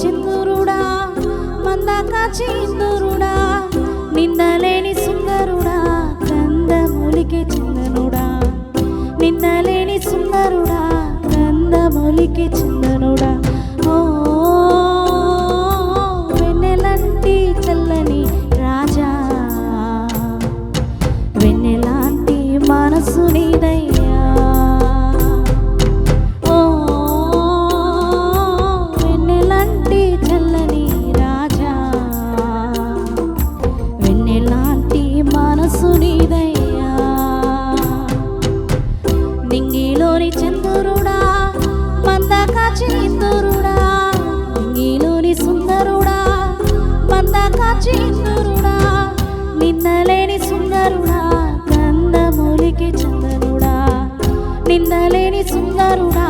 చంద్రుడా మందాక చంద్రుడు నిందలేని సుందరుడా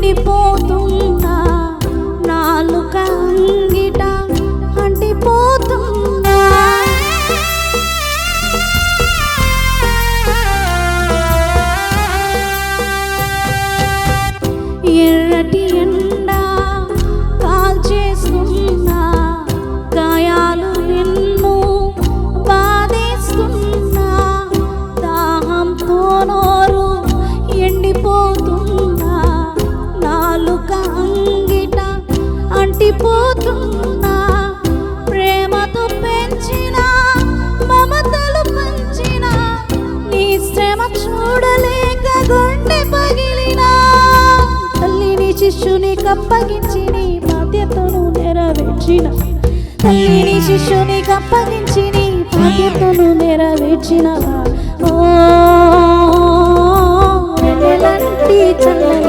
ఉండిపోతుందా నాలుగా అప్పగించి నీ బాధ్యతను నెరవేర్చిన తల్లిని శిష్యుని అప్పగించి నీ బాధ్యతను నెరవేర్చిన చల్లని